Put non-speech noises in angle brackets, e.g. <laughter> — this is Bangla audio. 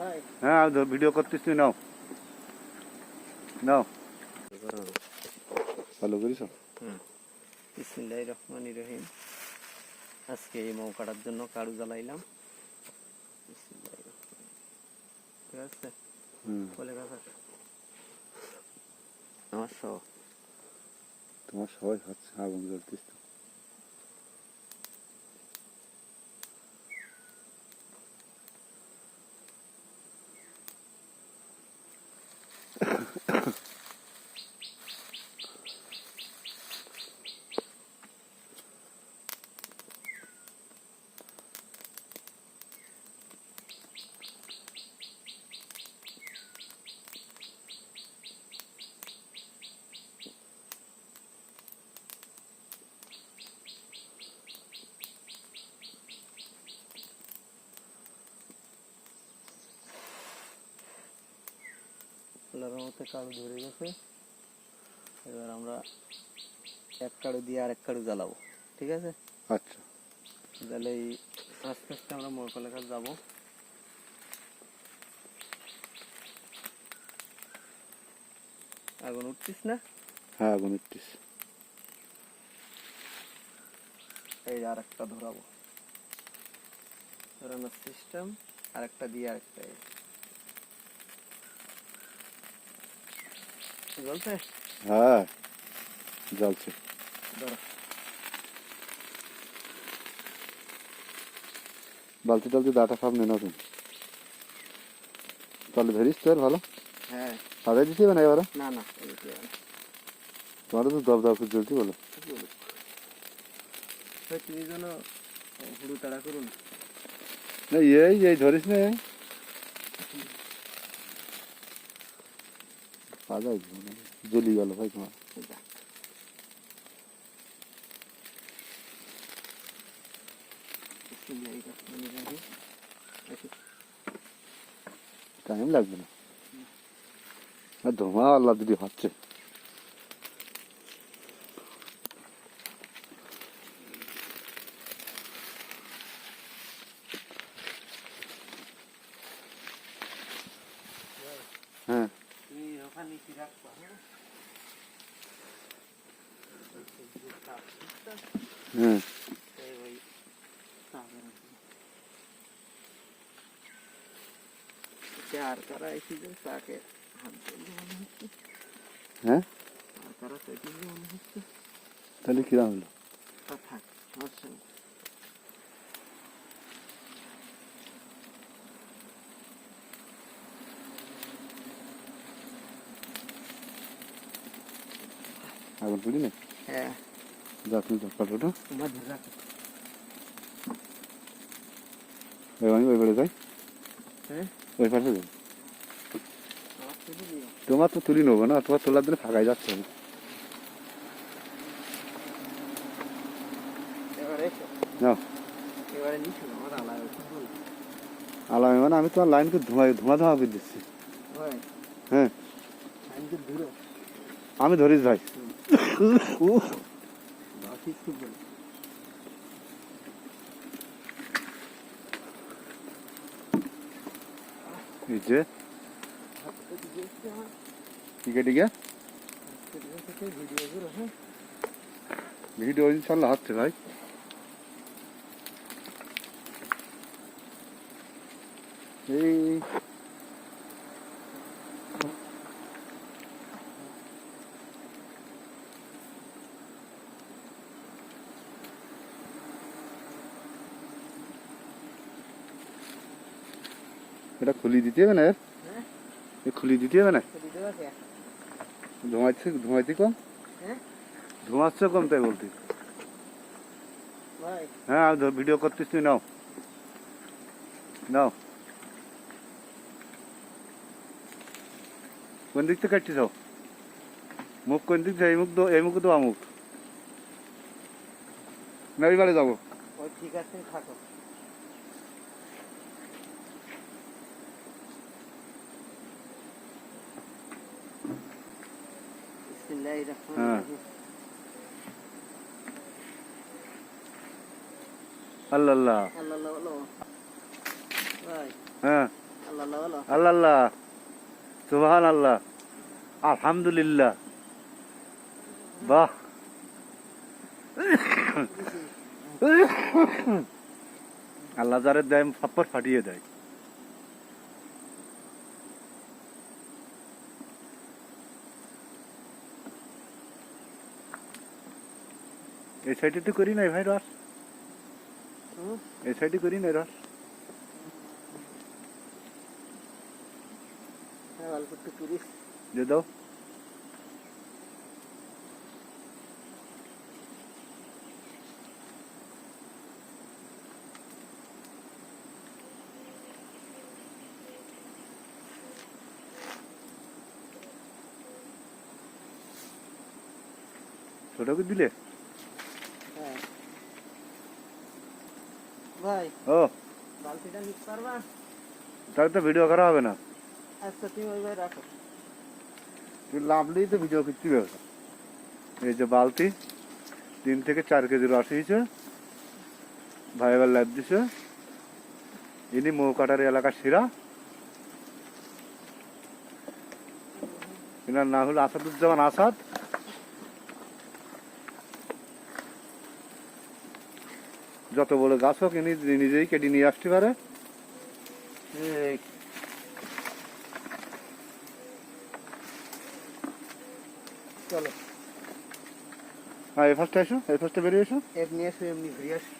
হ্যাঁ ভিডিও করতেছি তুই নাও। নাও। ভালো করিস বিসমিল্লাহির রহমানির রহিম। আজকে এই মৌ কাটার জন্য কারু জ্বালাইলাম। ঠিক আছে? হুম। বলে কথা। আমার সহ তোমার সবাই হচ্ছে আগুন জ্বলতিস তো আল্লাহর রহমতে কাড়ু ধরে গেছে। এবার আমরা এক কাড়ু দিয়ে আরেক কাড়ু জ্বালাবো ঠিক আছে? আচ্ছা। তাহলে এই আস্তে আস্তে আমরা মোরকলা কাজ যাব। আগুন উঠছিস না? হ্যাঁ আগুন উঠতিস। এই আর একটা ধরাবো। ধরানোর সিস্টেম আর একটা দিয়ে আরেকটা জ্বলছে হ্যাঁ জ্বলছে বালতি টালতি দাটা সামনে না তুমি তাহলে ধরিস তো আর ভালো। হ্যাঁ। সাজাই দিতে হবে না এবারে? না না তোমার তো দব দব করে জ্বলতি বলো তুমি যেন হুড়ু তাড়া করুন না এই এই ধরিস না এই। সাজাই দিও জ্বলি গেল ভাই তোমার। টাইম লাগবে না। ধোঁয়া আল্লাহ দিদি হচ্ছে হ্যাঁ ওখানে কি রাখবা হ্যাঁ। তাদের চার কারা এসেছে তাকে হাত ধরলে মনে হচ্ছে হ্যাঁ আর কারা সেটিং মনে হচ্ছে তাহলে কিরা হলো থাক আগুন পুড়ি না। হ্যাঁ। যা তুমি তোমার ওই আমি ওই বেড়ে যাই। হ্যাঁ। ওই পাশে যাই। তুলে দিও তোমার তো তুলি নেব না তোমার তোলার দিলে ফাঁকাই যাচ্ছে। না আলামে মানে আমি তোমার লাইনকে ধোঁয়া ধোঁয়া ধোঁয়া করে দিচ্ছি। হ্যাঁ। আমি ধরিস ভাই <laughs> যে টিকে ভিডিও গুলো হ্যাঁ ভিডিও ইনশাল্লাহ হচ্ছে ভাই। এই এটা খুলি দিতে হবে না এর? হ্যাঁ। খুলি দিতে হবে না? ধোঁয়াচ্ছে ধোঁয়াইতে কম? হ্যাঁ? ধোঁয়াচ্ছে কম তাই বলতে হ্যাঁ আমি ভিডিও করতেছি তুই নাও। নাও। কোন দিক থেকে কাটছিস মুখ কোন দিক থেকে এই মুখ দো এই মুখ তো আমুক না এবারে যাব ঠিক আছে থাকো বিসমিল্লাহির রহমানির হ্যাঁ। রহিম। আল্লাহ আল্লাহ হ্যাঁ আল্লাহ আল্লাহ সুবহান আল্লাহ আলহামদুলিল্লাহ বাহ আল্লাহ যারে দেয় ফাপ্পর ফাটিয়ে দেয় এই সাইডে তো করি নাই ভাই রস হুম? এই সাইডে করি নাই রস হ্যাঁ অল্প একটু করিস যে দাও ছোটকে দিলে হ্যাঁ ভাই। ও। বালতিটা নিতে পারবা তাহলে তো ভিডিও করা হবে না। আচ্ছা তুমি ওই ভাই রাখো। তুই লাভলেই তো ভিডিও করতে এই যে বালতি তিন থেকে চার কেজি রস হয়েছে ভাই এবার লাভ দিছে। ইনি মৌকাটারি এলাকার শিরা। এনার নাম হলো আসাদুজ্জামান আসাদ। যত বড় গাছ হোক ইনি নিজেই কেটে নিয়ে আসতে পারে। চলো। হ্যাঁ এ ফার্স্টে এসো এ ফার্স্টে বেরিয়ে এসো। এমনি এসে এমনি ঘুরে আসি।